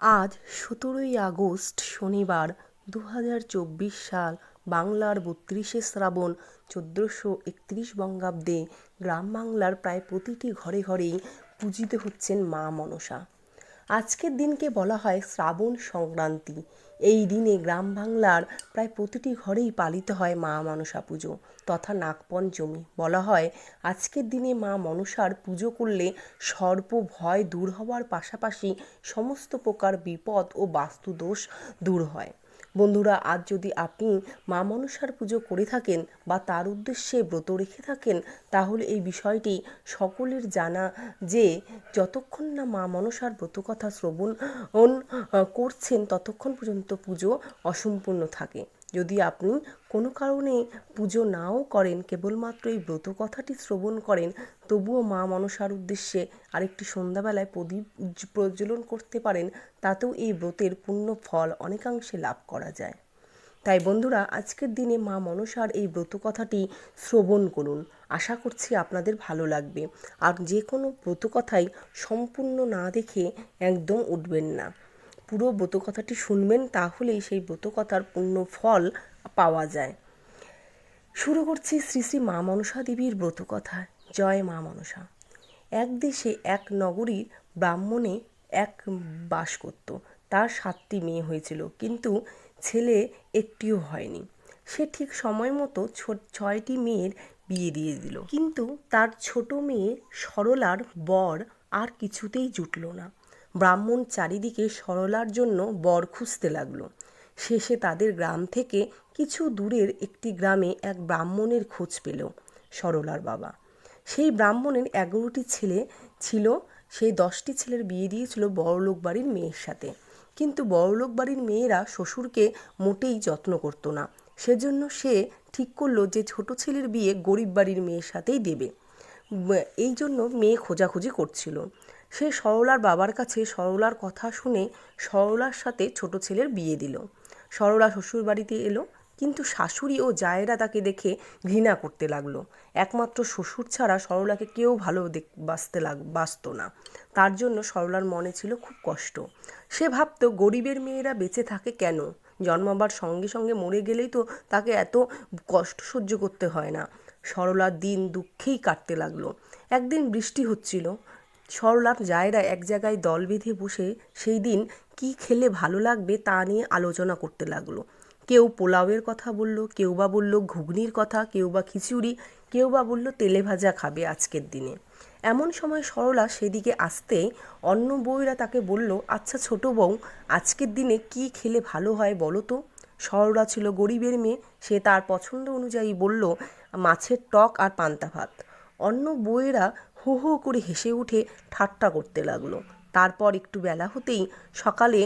আজ সতেরোই আগস্ট শনিবার দু হাজার চব্বিশ সাল বাংলার বত্রিশে শ্রাবণ চোদ্দোশো একত্রিশ বঙ্গাব্দে গ্রাম বাংলার প্রায় প্রতিটি ঘরে ঘরেই পূজিত হচ্ছেন মা মনসা। আজকের দিনকে বলা হয় শ্রাবণ সংক্রান্তি। এই দিনে গ্রাম বাংলার প্রায় প্রতিটি ঘরেই পালিত হয় মা মনসা পুজো তথা নাগপঞ্চমী। বলা হয়, আজকের দিনে মা মনসার পুজো করলে সর্প ভয় দূর হওয়ার পাশাপাশি সমস্ত প্রকার বিপদ ও বাস্তুদোষ দূর হয়। বন্ধুরা, আজ যদি আপনি মা মনসার পুজো করে থাকেন বা তার উদ্দেশ্যে ব্রত রেখে থাকেন, তাহলে এই বিষয়টি সকলের জানা যে যতক্ষণ না মা মনসার ব্রতকথা শ্রবণ করছেন, ততক্ষণ পর্যন্ত পুজো অসম্পূর্ণ থাকে। যদি আপনি কোনো কারণে পুজো নাও করেন, কেবলমাত্র এই ব্রত কথাটি শ্রবণ করেন, তবুও মা মনসার উদ্দেশ্যে আরেকটি সন্ধ্যাবেলায় প্রদীপ প্রজ্বলন করতে পারেন, তাতেও এই ব্রতের পূর্ণ ফল অনেকাংশে লাভ করা যায়। তাই বন্ধুরা, আজকের দিনে মা মনসার এই ব্রত কথাটি শ্রবণ করুন। আশা করছি আপনাদের ভালো লাগবে। আর যে কোনো ব্রত কথাই সম্পূর্ণ না দেখে একদম উঠবেন না। পুরো ব্রত কথাটি শুনবেন, তাহলেই সেই ব্রত কথার পূর্ণ ফল পাওয়া যায়। শুরু করছি শ্রী শ্রী মা মনসা দেবীর ব্রত কথা জয় মা মনসা। এক দেশে এক নগরীর ব্রাহ্মণে এক বাস করত তার সাতটি মেয়ে হয়েছিল, কিন্তু ছেলে একটিও হয়নি। সে ঠিক সময় মতো ছয়টি মেয়ের বিয়ে দিয়ে দিল। কিন্তু তার ছোট মেয়ে সরলার বর আর কিছুতেই জুটল না। ব্রাহ্মণ চারিদিকে সরলার জন্য বর খুঁজতে লাগল। শেষে তাদের গ্রাম থেকে কিছু দূরের একটি গ্রামে এক ব্রাহ্মণের খোঁজ পেল, সরলার বাবা। সেই ব্রাহ্মণের এগারোটি ছেলে ছিল, সেই দশটি ছেলের বিয়ে দিয়েছিল বড়লোক বাড়ির মেয়ের সাথে। কিন্তু বড়লোক বাড়ির মেয়েরা শ্বশুরকে মোটেই যত্ন করতো না। সেজন্য সে ঠিক করল যে ছোট ছেলের বিয়ে গরিব বাড়ির মেয়ের সাথেই দেবে। এই জন্য মেয়ে খোঁজাখুঁজি করছিল। সে সরলার বাবার কাছে সরলার কথা শুনে সরলার সাথে ছোট ছেলের বিয়ে দিল। সরলা শ্বশুর বাড়িতে এলো, কিন্তু শাশুড়ি ও জায়েরা তাকে দেখে ঘৃণা করতে লাগল। একমাত্র শ্বশুর ছাড়া সরলাকে কেউ ভালো দেখ বাসতে লাগ বাসতো না। তার জন্য সরলার মনে ছিল খুব কষ্ট। সে ভাবতো, গরিবের মেয়েরা বেঁচে থাকে কেন? জন্মাবার সঙ্গে সঙ্গে মরে গেলেই তো তাকে এত কষ্ট সহ্য করতে হয় না। সরলার দিন দুঃখেই কাটতে লাগল। একদিন বৃষ্টি হচ্ছিল সরলার জায়রা এক জায়গায় দল বেঁধে বসে সেই দিন কী খেলে ভালো লাগবে তা নিয়ে আলোচনা করতে লাগল। কেউ পোলাওয়ের কথা বলল, কেউ বা বলল ঘুগনির কথা, কেউ বা খিচুড়ি, কেউ বা বলল তেলে ভাজা খাবে আজকের দিনে। এমন সময় সরলা সেদিকে আসতে অন্য বউরা তাকে বলল আচ্ছা ছোট বউ, আজকের দিনে কি খেলে ভালো হয় বলো তো? সরলা ছিল গরিবের মেয়ে, সে তার পছন্দ অনুযায়ী বলল, মাছের টক আর পান্তা ভাত। অন্য বউয়েরা হো হো করে হেসে উঠে ঠাট্টা করতে লাগল। তারপর একটু বেলা হতেই সকালে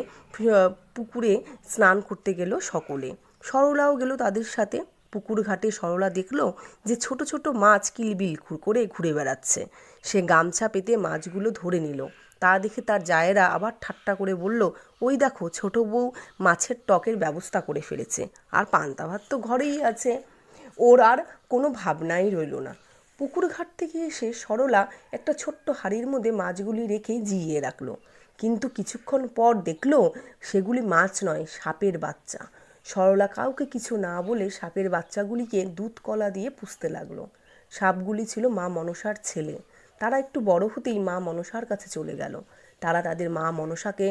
পুকুরে স্নান করতে গেল সকলে। সরলাও গেল তাদের সাথে। পুকুর ঘাটে সরলা দেখল যে ছোট ছোট মাছ কিলবিল করে ঘুরে বেড়াচ্ছে। সে গামছা পেতে মাছগুলো ধরে নিল। তা দেখে তার জায়েরা আবার ঠাট্টা করে বলল, ওই দেখো, ছোট বউ মাছের টকের ব্যবস্থা করে ফেলেছে। আর পান্তা ভাত তো ঘরেই আছে। ওর আর কোনো ভাবনাই রইল না। পুকুর ঘাট থেকে এসে সরলা একটা ছোট্ট হাড়ির মধ্যে মাছগুলি রেখে জিইয়ে রাখল। কিন্তু কিছুক্ষণ পর দেখল সেগুলি মাছ নয়, সাপের বাচ্চা। সরলা কাউকে কিছু না বলে সাপের বাচ্চাগুলিকে দুধ কলা দিয়ে পুষতে লাগল। সাপগুলি ছিল মা মনসার ছেলে। তারা একটু বড় হতেই মা মনসার কাছে চলে গেল। তারা তাদের মা মনসাকে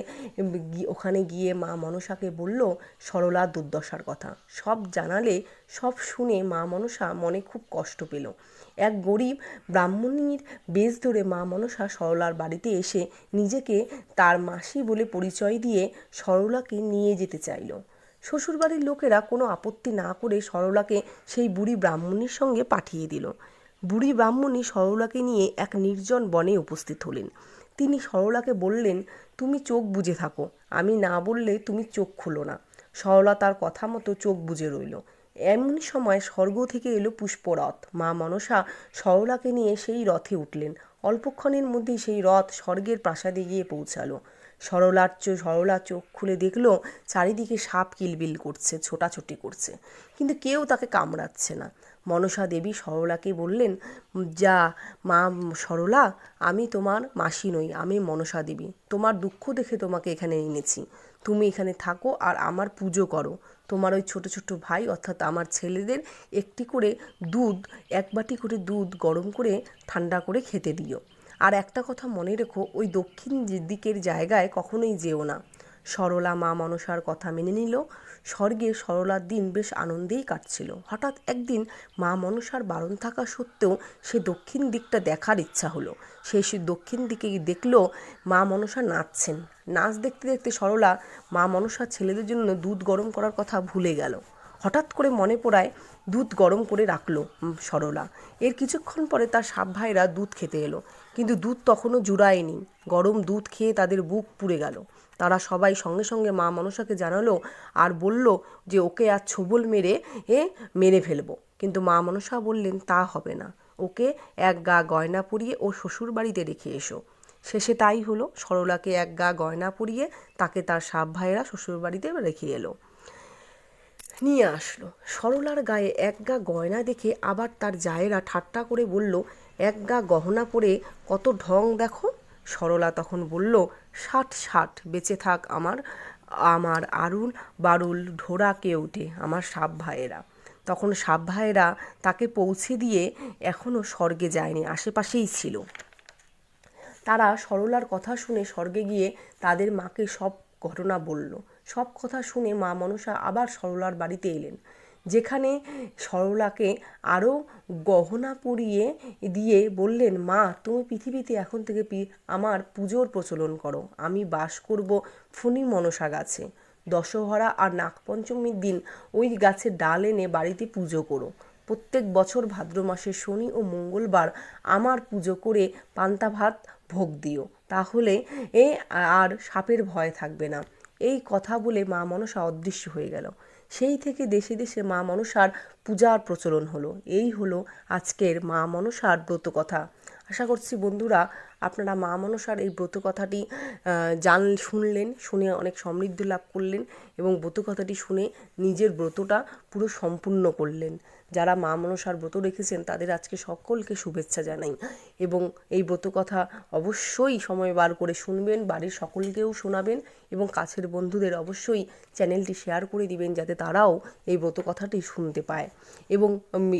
ওখানে গিয়ে মা মনসাকে বলল, সরলা দুর্দশার কথা। সব জানালে, সব শুনে মা মনসা মনে খুব কষ্ট পেল। এক গরিব ব্রাহ্মণীর বেশ ধরে মা মনসা সরলার বাড়িতে এসে নিজেকে তার মাসি বলে পরিচয় দিয়ে সরলাকে নিয়ে যেতে চাইল। শ্বশুরবাড়ির লোকেরা কোনো আপত্তি না করে সরলাকে সেই বুড়ি ব্রাহ্মণীর সঙ্গে পাঠিয়ে দিল। বুড়ি ব্রাহ্মণী সরলাকে নিয়ে এক নির্জন বনে উপস্থিত হলেন। তিনি সরলাকে বললেন, তুমি চোখ বুজে থাকো। আমি না বললে তুমি চোখ খোলো না। সরলা তার কথা মতো চোখ বুজে রইল। এমন সময় স্বর্গ থেকে এলো পুষ্পরথ। মা মনসা সরলাকে নিয়ে সেই রথে উঠলেন। অল্পক্ষণের মধ্যেই সেই রথ স্বর্গের প্রাসাদে গিয়ে পৌঁছালো। সরলার চো, সরলা চোখ খুলে দেখল, চারিদিকে সাপ কিলবিল করছে, ছোটাছুটি করছে। কিন্তু কেউ তাকে কামড়াচ্ছে না। মনসা দেবী সরলাকে বললেন, যা, মা সরলা, আমি তোমার মাসি নই, আমি মনসা দেবী। তোমার দুঃখ দেখে তোমাকে এখানে এনেছি। তুমি এখানে থাকো আর আমার পুজো করো। তোমার ওই ছোট ছোট ভাই, অর্থাৎ আমার ছেলেদের, একটি করে দুধ, এক বাটি করে দুধ গরম করে ঠান্ডা করে খেতে দিও। আর একটা কথা মনে রেখো, ওই দক্ষিণ দিকের জায়গায় কখনোই যেও না। সরলা মা মনসার কথা মেনে নিল। স্বর্গে সরলার দিন বেশ আনন্দেই কাটছিল। হঠাৎ একদিন মা মনসার বারণ থাকা সত্ত্বেও সে দক্ষিণ দিকটা দেখার ইচ্ছা হলো। সে সে দক্ষিণ দিকে দেখল মা মনসা নাচছেন। নাচ দেখতে দেখতে সরলা মা মনসার ছেলেদের জন্য দুধ গরম করার কথা ভুলে গেল। হঠাৎ করে মনে পড়ায় দুধ গরম করে রাখল সরলা। এর কিছুক্ষণ পরে তার সাপ ভাইরা দুধ খেতে এলো। কিন্তু দুধ তখনও জুড়ায়নি। গরম দুধ খেয়ে তাদের বুক পুড়ে গেল। তারা সবাই সঙ্গে সঙ্গে মা মনসাকে জানালো আর বলল যে ওকে আর ছোবল মেরে, এ, মেরে ফেলব। কিন্তু মা মনসা বললেন, তা হবে না। ওকে এক গা গয়না পরিয়ে ও শ্বশুর বাড়িতে রেখে এসো। শেষে তাই হলো। সরলাকে এক গা গয়না পরিয়ে তাকে তার সাপ ভাইয়েরা শ্বশুর বাড়িতে রেখে এলো। নিয়ে আসলো। সরলার গায়ে এক গা গয়না দেখে আবার তার জায়েরা ঠাট্টা করে বলল, এক গা গহনা পরে কত ঢং দেখো? সরলা তখন বলল, ষাট ষাট, বেঁচে থাক আমার আমার আরুল বারুল ঢোড়া কে ওঠে, আমার সাপ ভাইয়েরা। তখন সাপ ভাইয়েরা তাকে পৌঁছে দিয়ে এখনও স্বর্গে যায়নি, আশেপাশেই ছিল। তারা সরলার কথা শুনে স্বর্গে গিয়ে তাদের মাকে সব ঘটনা বলল। সব কথা শুনে মা মনসা আবার সরলার বাড়িতে এলেন। যেখানে সরলাকে আরও গহনা পরিয়ে দিয়ে বললেন, মা, তুমি পৃথিবীতে এখন থেকে আমার পুজোর প্রচলন করো। আমি বাস করব ফণি মনসা গাছে। দশহরা আর নাগপঞ্চমীর দিন ওই গাছের ডাল এনে বাড়িতে পুজো করো। প্রত্যেক বছর ভাদ্র মাসে শনি ও মঙ্গলবার আমার পুজো করে পান্তা ভাত ভোগ দিও। তাহলে এ, আর সাপের ভয় থাকবে না। এই কথা বলে মা মনসা অদৃশ্য হয়ে গেল। সেই থেকে দেশে দেশে মা মনসার পূজার প্রচলন হলো। এই হলো আজকের মা মনসার ব্রত কথা আশা করছি বন্ধুরা, আপনারা মা মনসার এই ব্রত কথাটি জান, শুনলেন, শুনে অনেক সমৃদ্ধি লাভ করলেন এবং ব্রত কথাটি শুনে নিজের ব্রতটা পুরো সম্পূর্ণ করলেন। যারা মা মনসার ব্রত রেখেছেন, তাদের আজকে সকলকে শুভেচ্ছা জানাই। এবং এই ব্রত কথা অবশ্যই সময় বার করে শুনবেন, বাড়ির সকলকেও শোনাবেন এবং কাছের বন্ধুদের অবশ্যই চ্যানেলটি শেয়ার করে দিবেন যাতে তারাও এই ব্রত কথাটি শুনতে পায়। এবং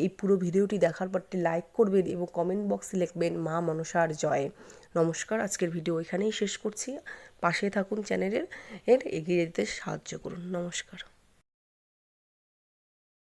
এই পুরো ভিডিওটি দেখার পরটি লাইক করবেন এবং কমেন্ট বক্সে লিখবেন, মা মনসার জয়। নমস্কার, আজকের ভিডিও এখানেই শেষ করছি। পাশে থাকুন চ্যানেলের, এর এগিয়ে যেতে সাহায্য করুন। নমস্কার।